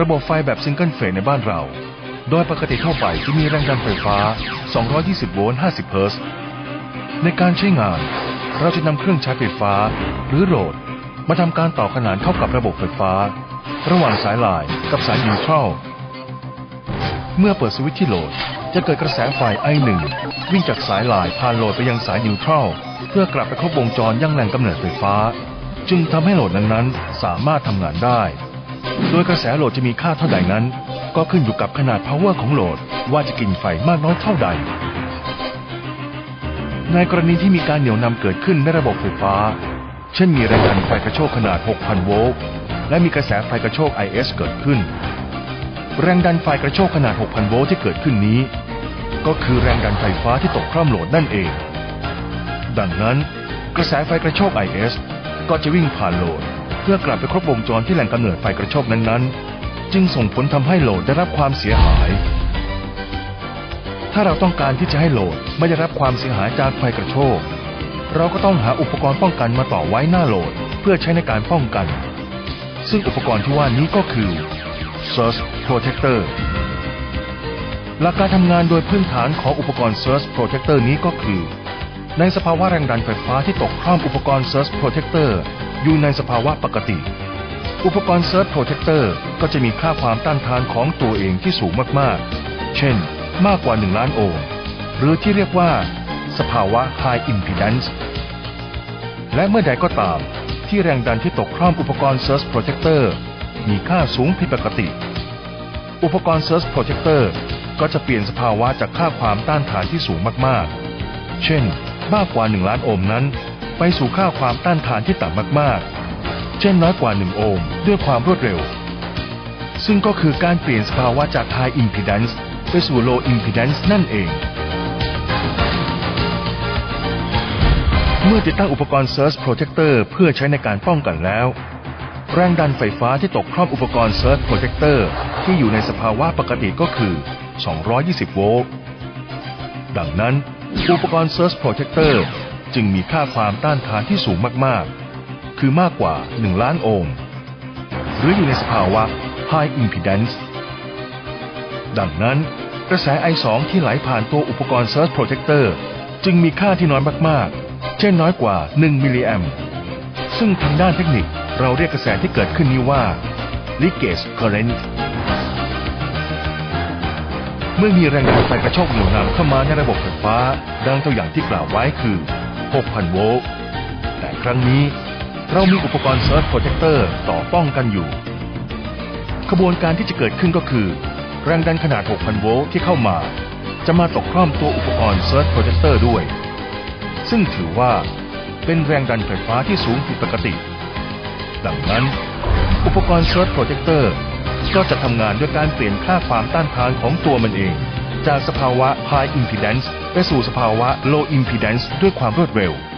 ระบบไฟแบบซิงเกิลเฟสในบ้านเรา โดยปกติทั่วไปจะมีแรงดันไฟฟ้า 220 โวลต์ 50 เฮิร์ตซ์ ในการใช้งาน เราจะนำเครื่องใช้ไฟฟ้า หรือโหลดมาทำการต่อขนานเข้ากับระบบไฟฟ้า ระหว่างสายลายกับสายนิวทรัลเมื่อเปิดสวิตช์ที่โหลด จะเกิดกระแสไฟ I1 วิ่งจากสายลายผ่านโหลดไปยังสายนิวทรัลเพื่อกลับไปครบวงจรยังแหล่งกำเนิดไฟฟ้า จึงทำให้โหลดนั้นๆสามารถทำงานได้ โดยกระแสโหลดจะมีค่าเท่าใดนั้น ก็ขึ้นอยู่กับขนาด power ของโหลดว่าจะกินไฟมากน้อยเท่าใด ในกรณีที่มีการเหนี่ยวนำเกิดขึ้นในระบบไฟฟ้า เช่นมีแรงดันไฟกระโชกขนาด 6,000 โวลต์ และมีกระแสไฟกระโชก IS เกิดขึ้น แรงดันไฟกระโชกขนาด 6,000 โวลต์ที่เกิดขึ้นนี้ ก็คือแรงดันไฟฟ้าที่ตกคร่อมโหลดนั่นเอง ดังนั้น กระแสไฟกระโชก IS ก็จะวิ่งผ่านโหลด เพื่อกลับไปครบวงจรที่แหล่งกำเนิดไฟกระโชกนั้นๆ จึงส่งผลทำให้โหลดได้รับความเสียหาย ถ้าเราต้องการที่จะให้โหลดไม่ได้รับความเสียหายจากไฟกระโชกเราก็ต้องหาอุปกรณ์ป้องกันมาต่อไว้หน้าโหลด เพื่อใช้ในการป้องกัน ซึ่งอุปกรณ์ที่ว่านี้ก็คือ Surge Protector หลักการทำงานโดยพื้นฐานของอุปกรณ์ Surge Protector นี้ก็คือ ในสภาวะแรงดันไฟฟ้าที่ตกคร่อมอุปกรณ์ Surge Protector อยู่ในสภาวะปกติ อุปกรณ์ Surge Protector ก็จะมีค่าความต้านทานของตัวเองที่สูงมากๆ เช่น มากกว่า 1 ล้านโอห์ม หรือที่เรียกว่า สภาวะ High Impedance และเมื่อใดก็ตาม ที่แรงดันที่ตกคร่อมอุปกรณ์ Surge Protector มีค่าสูงผิดปกติ อุปกรณ์ Surge Protector ก็จะเปลี่ยนสภาวะจากค่าความต้านทานที่สูงมากๆ เช่น มากกว่า 1 ล้านโอห์มนั้น ไปสู่ค่าความต้านทานที่ต่ำมากๆ เช่นน้อยกว่า 1 โอห์มด้วยความรวดเร็ว ซึ่งก็คือการเปลี่ยนสภาวะจาก High Impedance ไปสู่ Low Impedance นั่นเอง เมื่อติดตั้งอุปกรณ์ Surge Protector เพื่อใช้ในการป้องกันแล้ว แรงดันไฟฟ้าที่ตกครอบอุปกรณ์ Surge Protector ที่อยู่ในสภาวะปกติก็คือ 220 โวลต์ ดังนั้นอุปกรณ์ Surge Protector จึงมีค่าความต้านทานที่สูงมากๆ คือมากกว่า 1 ล้านโอห์มหรืออยู่ในสภาวะ High Impedance ดังนั้น กระแส I2 ที่ไหลผ่านตัวอุปกรณ์ Surge Protector จึงมีค่าที่น้อยมากๆ เช่นน้อยกว่า 1 มิลลิแอมซึ่งทางด้านเทคนิคเราเรียกกระแสที่เกิดขึ้นนี้ว่า leakage current เมื่อมีแรงดันไฟกระโชกเหนี่ยวนำเข้ามาในระบบไฟฟ้า ดังตัวอย่างที่กล่าวไว้คือ 6,000 โวลต์ แต่ครั้งนี้เรามีอุปกรณ์ Surge Protector ต่อป้องกันอยู่ ขบวนการที่จะเกิดขึ้นก็คือ แรงดันขนาด 6,000 โวลต์ที่เข้ามา จะมาตกคร่อมตัวอุปกรณ์ Surge Protector ด้วย ซึ่งถือว่าเป็นแรงดันไฟฟ้าที่สูงผิดปกติ ดังนั้น อุปกรณ์ Surge Protector ก็จะทำงานด้วยการเปลี่ยนค่าความต้านทานของตัวมันเอง จากสภาวะ High Impedance ไปสู่สภาวะ Low Impedance ด้วยความรวดเร็ว